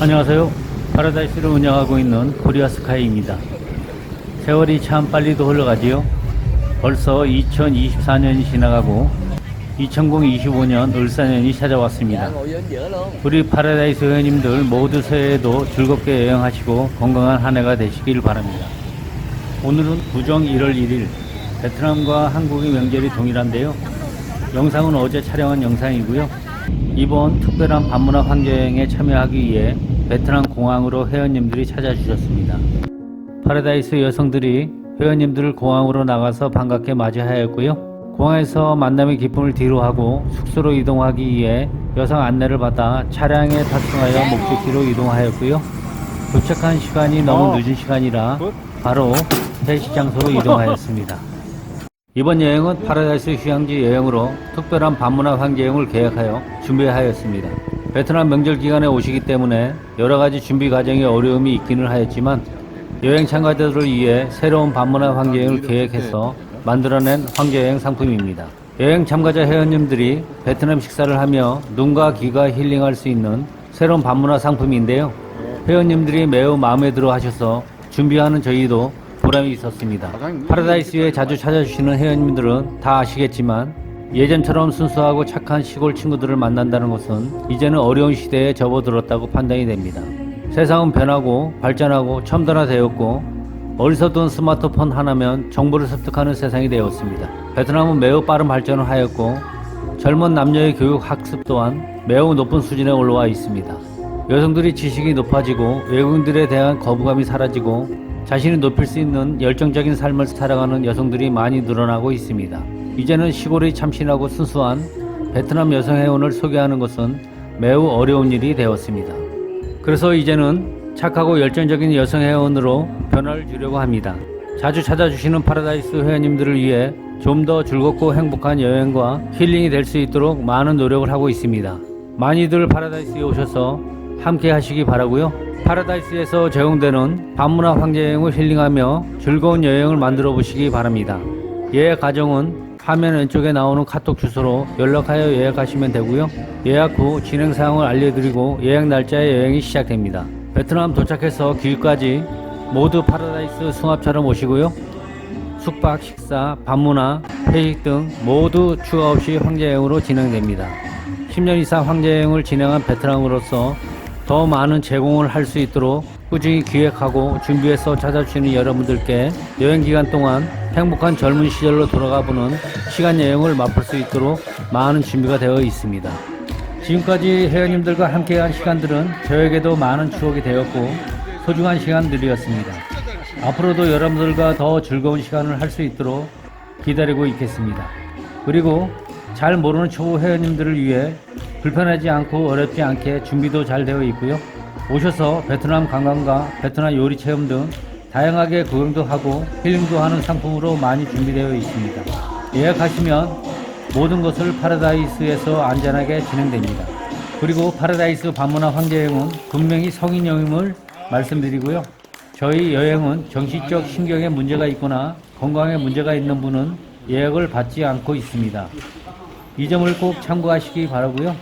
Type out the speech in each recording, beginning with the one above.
안녕하세요. 파라다이스를 운영하고 있는 코리아 스카이입니다. 세월이 참 빨리도 흘러가지요. 벌써 2024년이 지나가고 2025년 을사년이 찾아왔습니다. 우리 파라다이스 회원님들 모두 새해에도 즐겁게 여행하시고 건강한 한 해가 되시길 바랍니다. 오늘은 구정 1월 1일 베트남과 한국의 명절이 동일한데요. 영상은 어제 촬영한 영상이고요. 이번 특별한 반문화 환경에 참여하기 위해 베트남 공항으로 회원님들이 찾아주셨습니다. 파라다이스 여성들이 회원님들을 공항으로 나가서 반갑게 맞이하였고요. 공항에서 만남의 기쁨을 뒤로하고 숙소로 이동하기 위해 여성 안내를 받아 차량에 탑승하여 목적지로 이동하였고요. 도착한 시간이 너무 늦은 시간이라 바로 회식 장소로 이동하였습니다. 이번 여행은 파라다이스 휴양지 여행으로 특별한 반문화 환경을 계획하여 준비하였습니다. 베트남 명절 기간에 오시기 때문에 여러 가지 준비 과정에 어려움이 있기는 하였지만 여행 참가자들을 위해 새로운 반문화 환경을 계획해서 만들어낸 환경여행 상품입니다. 여행 참가자 회원님들이 베트남 식사를 하며 눈과 귀가 힐링할 수 있는 새로운 반문화 상품인데요. 회원님들이 매우 마음에 들어 하셔서 준비하는 저희도 보람이 있었습니다. 파라다이스에 자주 찾아주시는 회원님들은 다 아시겠지만 예전처럼 순수하고 착한 시골 친구들을 만난다는 것은 이제는 어려운 시대에 접어들었다고 판단이 됩니다. 세상은 변하고 발전하고 첨단화되었고 어리석은 스마트폰 하나면 정보를 습득하는 세상이 되었습니다. 베트남은 매우 빠른 발전을 하였고 젊은 남녀의 교육 학습 또한 매우 높은 수준에 올라와 있습니다. 여성들이 지식이 높아지고 외국인들에 대한 거부감이 사라지고 자신이 높일 수 있는 열정적인 삶을 살아가는 여성들이 많이 늘어나고 있습니다. 이제는 시골이 참신하고 순수한 베트남 여성 회원을 소개하는 것은 매우 어려운 일이 되었습니다. 그래서 이제는 착하고 열정적인 여성 회원으로 변화를 주려고 합니다. 자주 찾아주시는 파라다이스 회원님들을 위해 좀 더 즐겁고 행복한 여행과 힐링이 될 수 있도록 많은 노력을 하고 있습니다. 많이들 파라다이스에 오셔서 함께 하시기 바라고요. 파라다이스에서 제공되는 반문화 황제 여행을 힐링하며 즐거운 여행을 만들어 보시기 바랍니다. 예약 과정은 화면 왼쪽에 나오는 카톡 주소로 연락하여 예약하시면 되고요. 예약 후 진행 사항을 알려드리고 예약 날짜에 여행이 시작됩니다. 베트남 도착해서 귀까지 모두 파라다이스 승합차로 모시고요. 숙박, 식사, 반문화, 회식 등 모두 추가 없이 황제여행으로 진행됩니다. 10년 이상 황제여행을 진행한 베트남으로서 더 많은 제공을 할 수 있도록 꾸준히 기획하고 준비해서 찾아주시는 여러분들께 여행 기간 동안 행복한 젊은 시절로 돌아가 보는 시간 여행을 맛볼 수 있도록 많은 준비가 되어 있습니다. 지금까지 회원님들과 함께한 시간들은 저에게도 많은 추억이 되었고 소중한 시간들이었습니다. 앞으로도 여러분들과 더 즐거운 시간을 할 수 있도록 기다리고 있겠습니다. 그리고 잘 모르는 초보 회원님들을 위해 불편하지 않고 어렵지 않게 준비도 잘 되어 있고요. 오셔서 베트남 관광과 베트남 요리 체험 등 다양하게 구경도 하고 힐링도 하는 상품으로 많이 준비되어 있습니다. 예약하시면 모든 것을 파라다이스에서 안전하게 진행됩니다. 그리고 파라다이스 반문화 황제여행은 분명히 성인용임을 말씀드리고요. 저희 여행은 정신적 신경에 문제가 있거나 건강에 문제가 있는 분은 예약을 받지 않고 있습니다. 이 점을 꼭 참고하시기 바라고요.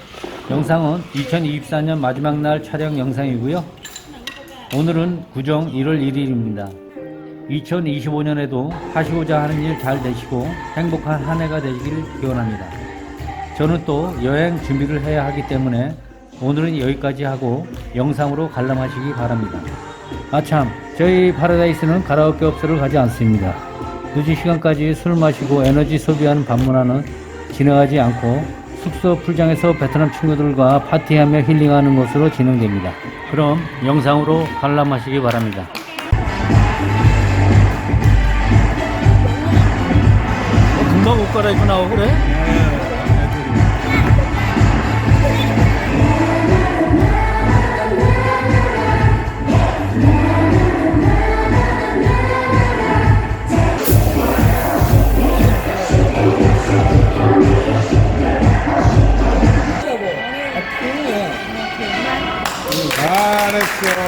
영상은 2024년 마지막 날 촬영 영상이고요. 오늘은 구정 1월 1일입니다. 2025년에도 하시고자 하는 일 잘 되시고 행복한 한 해가 되시길 기원합니다. 저는 또 여행 준비를 해야 하기 때문에 오늘은 여기까지 하고 영상으로 관람하시기 바랍니다. 아참, 저희 파라다이스는 가라오케 업소를 가지 않습니다. 늦은 시간까지 술 마시고 에너지 소비하는 방문화는 진행하지 않고 숙소 풀장에서 베트남 친구들과 파티하며 힐링하는 것으로 진행됩니다. 그럼 영상으로 관람하시기 바랍니다. 어, 금방 옷 갈아입고 나오고 그래? 잘했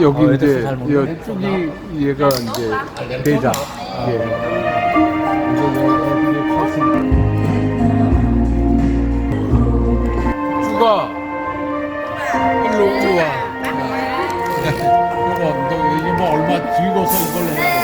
여기 어, 이제. 여 쭉이 얘가 이제 대장. 예. 쭉아 일로 일로 와. 이거 너 이거 뭐 얼마 들고서 이걸 해.